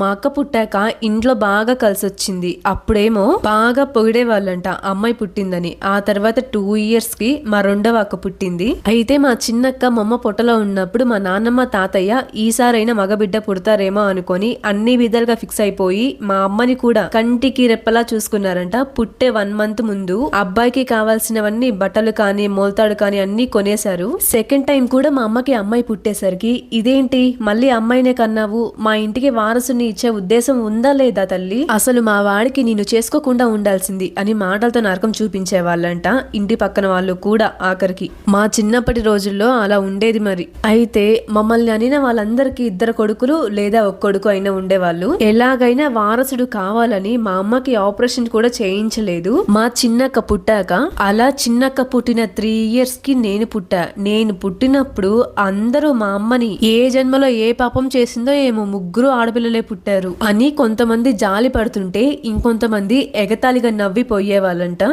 మా అక్క పుట్టాక ఇంట్లో బాగా కలిసి వచ్చింది అప్పుడేమో బాగా పొగిడే వాళ్ళంట అమ్మాయి పుట్టిందని. ఆ తర్వాత టూ ఇయర్స్కి మా రెండవ అక్క పుట్టింది. అయితే మా చిన్నక్క మొమ్మ పొట్టలో ఉన్నప్పుడు మా నాన్నమ్మ తాతయ్య ఈసారైనా మగబిడ్డ పుడతారేమో అనుకొని అన్ని విధాలుగా ఫిక్స్ అయిపోయి మా అమ్మని కూడా కంటికి రెప్పలా చూసుకున్నారంట. పుట్టే వన్ మంత్ ముందు అబ్బాయికి కావాల్సినవన్నీ బట్టలు కానీ మోల్తాడు కానీ అన్ని కొనేశారు. సెకండ్ టైం కూడా మా అమ్మకి అమ్మాయి పుట్టేసరికి ఇదేంటి? మళ్ళీ అమ్మాయినే కన్నావు? మా ఇంటికి వారసుని ఇచ్చే ఉద్దేశం ఉందా లేదా తల్లి? అసలు మా వాడికి నేను చేసుకోకుండా ఉండాల్సింది అని మాటలతో నరకం చూపించే వాళ్ళంట ఇంటి పక్కన వాళ్ళు కూడా ఆఖరికి. మా చిన్నప్పటి రోజుల్లో అలా ఉండేది మరి. అయితే మమ్మల్ని అనిన వాళ్ళందరికీ ఇద్దరు కొడుకులు లేదా ఒక కొడుకు అయినా ఉండేవాళ్ళు. ఎలాగైనా వారసుడు కావాలని మా అమ్మకి ఆపరేషన్ కూడా చేయించలేదు. మా చిన్నక్క పుట్టాక అలా చిన్నక్క పుట్టిన త్రీ ఇయర్స్కి నేను పుట్టా. నేను పుట్టినప్పుడు అందరూ మా అమ్మని ఏ జన్మలో ఏ పాపం చేసిందో ఏమో ముగ్గురు ఆడపిల్లలే పుట్టారు. అని కొంతమంది జాలి పడుతుంటే ఇంకొంతమంది ఎగతాళిగా నవ్విపోయేవాళ్ళంట.